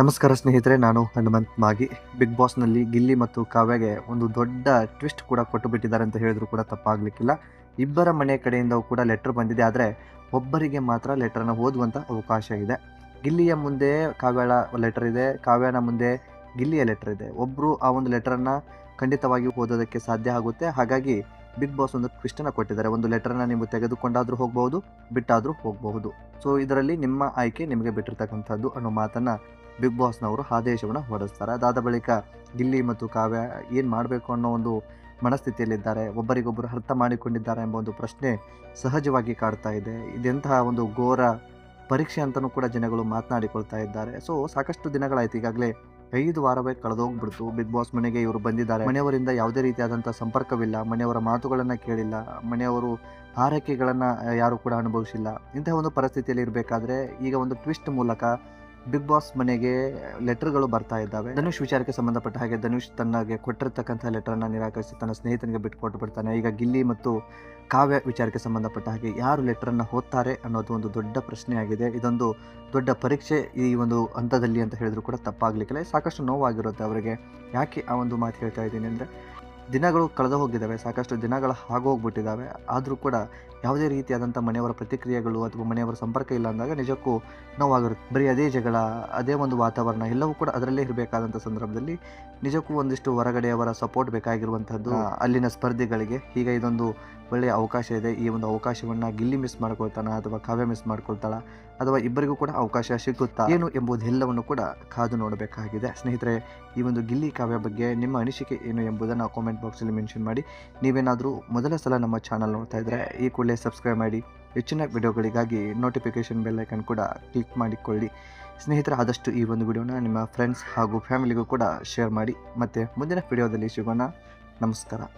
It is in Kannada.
ನಮಸ್ಕಾರ ಸ್ನೇಹಿತರೆ, ನಾನು ಹನುಮಂತ್ ಮಾಗಿ. ಬಿಗ್ ಬಾಸ್ನಲ್ಲಿ ಗಿಲ್ಲಿ ಮತ್ತು ಕಾವ್ಯಗೆ ಒಂದು ದೊಡ್ಡ ಟ್ವಿಸ್ಟ್ ಕೂಡ ಕೊಟ್ಟು ಬಿಟ್ಟಿದ್ದಾರೆ ಅಂತ ಹೇಳಿದ್ರು ಕೂಡ ತಪ್ಪಾಗಲಿಕ್ಕಿಲ್ಲ. ಇಬ್ಬರ ಮನೆ ಕಡೆಯಿಂದ ಕೂಡ ಲೆಟರ್ ಬಂದಿದೆ, ಆದರೆ ಒಬ್ಬರಿಗೆ ಮಾತ್ರ ಲೆಟರ್ನ ಓದುವಂಥ ಅವಕಾಶ ಇದೆ. ಗಿಲ್ಲಿಯ ಮುಂದೆ ಕಾವ್ಯಳ ಲೆಟರ್ ಇದೆ, ಕಾವ್ಯನ ಮುಂದೆ ಗಿಲ್ಲಿಯ ಲೆಟರ್ ಇದೆ. ಒಬ್ಬರು ಆ ಒಂದು ಲೆಟರನ್ನು ಖಂಡಿತವಾಗಿ ಓದೋದಕ್ಕೆ ಸಾಧ್ಯ ಆಗುತ್ತೆ. ಹಾಗಾಗಿ ಬಿಗ್ ಬಾಸ್ ಒಂದು ಟ್ವಿಸ್ಟನ್ನು ಕೊಟ್ಟಿದ್ದಾರೆ. ಒಂದು ಲೆಟರ್ನ ನೀವು ತೆಗೆದುಕೊಂಡಾದರೂ ಹೋಗಬಹುದು ಬಿಟ್ಟಾದರೂ ಹೋಗಬಹುದು ಸೊ ಇದರಲ್ಲಿ ನಿಮ್ಮ ಆಯ್ಕೆ ನಿಮಗೆ ಬಿಟ್ಟಿರ್ತಕ್ಕಂಥದ್ದು ಅನ್ನೋ ಮಾತನ್ನು ಬಿಗ್ ಬಾಸ್ನವರು ಆದೇಶವನ್ನು ಹೊರಡಿಸ್ತಾರೆ ಅದಾದ ಬಳಿಕ ಗಿಲ್ಲಿ ಮತ್ತು ಕಾವ್ಯ ಏನು ಮಾಡಬೇಕು ಅನ್ನೋ ಒಂದು ಮನಸ್ಥಿತಿಯಲ್ಲಿದ್ದಾರೆ. ಒಬ್ಬರಿಗೊಬ್ಬರು ಅರ್ಥ ಮಾಡಿಕೊಂಡಿದ್ದಾರೆ ಎಂಬ ಒಂದು ಪ್ರಶ್ನೆ ಸಹಜವಾಗಿ ಕಾಡ್ತಾ ಇದೆ. ಇದೆಂತಹ ಒಂದು ಘೋರ ಪರೀಕ್ಷೆ ಅಂತಲೂ ಕೂಡ ಜನಗಳು ಮಾತನಾಡಿಕೊಳ್ತಾ ಇದ್ದಾರೆ. ಸೊ ಸಾಕಷ್ಟು ದಿನಗಳಾಯ್ತು. ಈಗಾಗಲೇ ಐದು ವಾರವೇ ಕಳೆದೋಗ್ಬಿಡ್ತು. ಬಿಗ್ ಬಾಸ್ ಮನೆಗೆ ಇವರು ಬಂದಿದ್ದಾರೆ. ಮನೆಯವರಿಂದ ಯಾವುದೇ ರೀತಿಯಾದಂಥ ಸಂಪರ್ಕವಿಲ್ಲ. ಮನೆಯವರ ಮಾತುಗಳನ್ನು ಕೇಳಿಲ್ಲ. ಮನೆಯವರು ಹಾರೈಕೆಗಳನ್ನು ಯಾರು ಕೂಡ ಅನುಭವಿಸಿಲ್ಲ. ಇಂತಹ ಒಂದು ಪರಿಸ್ಥಿತಿಯಲ್ಲಿ ಇರಬೇಕಾದ್ರೆ ಈಗ ಒಂದು ಟ್ವಿಸ್ಟ್ ಮೂಲಕ ಬಿಗ್ ಬಾಸ್ ಮನೆಗೆ ಲೆಟರ್ಗಳು ಬರ್ತಾ ಇದ್ದಾವೆ. ಧನುಷ್ ವಿಚಾರಕ್ಕೆ ಸಂಬಂಧಪಟ್ಟ ಹಾಗೆ ಧನುಷ್ ತನ್ನಗೆ ಕೊಟ್ಟಿರ್ತಕ್ಕಂಥ ಲೆಟರ್ನ ನಿರಾಕರಿಸಿ ತನ್ನ ಸ್ನೇಹಿತನಿಗೆ ಬಿಟ್ಟುಕೊಟ್ಟು ಬಿಡ್ತಾನೆ. ಈಗ ಗಿಲ್ಲಿ ಮತ್ತು ಕಾವ್ಯ ವಿಚಾರಕ್ಕೆ ಸಂಬಂಧಪಟ್ಟ ಹಾಗೆ ಯಾರು ಲೆಟರನ್ನು ಓದ್ತಾರೆ ಅನ್ನೋದು ಒಂದು ದೊಡ್ಡ ಪ್ರಶ್ನೆಯಾಗಿದೆ. ಇದೊಂದು ದೊಡ್ಡ ಪರೀಕ್ಷೆ ಈ ಒಂದು ಹಂತದಲ್ಲಿ ಅಂತ ಹೇಳಿದ್ರು ಕೂಡ ತಪ್ಪಾಗಲಿಕ್ಕಿಲ್ಲ. ಸಾಕಷ್ಟು ನೋವಾಗಿರುತ್ತೆ ಅವರಿಗೆ. ಯಾಕೆ ಆ ಒಂದು ಮಾತು ಹೇಳ್ತಾ ಇದ್ದೀನಿ ಅಂದರೆ ದಿನಗಳು ಕಳೆದು ಹೋಗಿದ್ದಾವೆ ಸಾಕಷ್ಟು ದಿನಗಳು ಆಗೋಗ್ಬಿಟ್ಟಿದ್ದಾವೆ ಆದರೂ ಕೂಡ ಯಾವುದೇ ರೀತಿಯಾದಂಥ ಮನೆಯವರ ಪ್ರತಿಕ್ರಿಯೆಗಳು ಅಥವಾ ಮನೆಯವರ ಸಂಪರ್ಕ ಇಲ್ಲ ಅಂದಾಗ ನಿಜಕ್ಕೂ ನೋವಾಗಿರುತ್ತೆ ಬರೀ ಅದೇ ಜಗಳ ಅದೇ ಒಂದು ವಾತಾವರಣ ಎಲ್ಲವೂ ಕೂಡ ಅದರಲ್ಲೇ ಇರಬೇಕಾದಂಥ ಸಂದರ್ಭದಲ್ಲಿ ನಿಜಕ್ಕೂ ಒಂದಿಷ್ಟು ಹೊರಗಡೆಯವರ ಸಪೋರ್ಟ್ ಬೇಕಾಗಿರುವಂಥದ್ದು ಅಲ್ಲಿನ ಸ್ಪರ್ಧಿಗಳಿಗೆ. ಈಗ ಇದೊಂದು ಒಳ್ಳೆಯ ಅವಕಾಶ ಇದೆ. ಈ ಒಂದು ಅವಕಾಶವನ್ನು ಗಿಲ್ಲಿ ಮಿಸ್ ಮಾಡ್ಕೊಳ್ತಾನ ಅಥವಾ ಕಾವ್ಯ ಮಿಸ್ ಮಾಡ್ಕೊಳ್ತಾಳ ಅಥವಾ ಇಬ್ಬರಿಗೂ ಕೂಡ ಅವಕಾಶ ಸಿಗುತ್ತಾ ಏನು ಎಂಬುದೆಲ್ಲವನ್ನು ಕೂಡ ಕಾದು ನೋಡಬೇಕಾಗಿದೆ. ಸ್ನೇಹಿತರೆ ಈ ಒಂದು ಗಿಲ್ಲಿ ಕಾವ್ಯ ಬಗ್ಗೆ ನಿಮ್ಮ ಅನಿಸಿಕೆ ಏನು ಎಂಬುದನ್ನು ಕಾಮೆಂಟ್ ಬಾಕ್ಸಲ್ಲಿ ಮೆನ್ಷನ್ ಮಾಡಿ. ನೀವೇನಾದರೂ ಮೊದಲ ಸಲ ನಮ್ಮ ಚಾನಲ್ ನೋಡ್ತಾ ಇದ್ದರೆ ಈ ಕೂಡಲೇ ಸಬ್ಸ್ಕ್ರೈಬ್ ಮಾಡಿ. ಹೆಚ್ಚಿನ ವಿಡಿಯೋಗಳಿಗಾಗಿ ನೋಟಿಫಿಕೇಷನ್ ಬೆಲ್ ಐಕನ್ ಕೂಡ ಕ್ಲಿಕ್ ಮಾಡಿಕೊಳ್ಳಿ. ಸ್ನೇಹಿತರ, ಆದಷ್ಟು ಈ ಒಂದು ವಿಡಿಯೋನ ನಿಮ್ಮ ಫ್ರೆಂಡ್ಸ್ ಹಾಗೂ ಫ್ಯಾಮಿಲಿಗೂ ಕೂಡ ಶೇರ್ ಮಾಡಿ. ಮತ್ತು ಮುಂದಿನ ವಿಡಿಯೋದಲ್ಲಿ ಸಿಗೋಣ. ನಮಸ್ಕಾರ.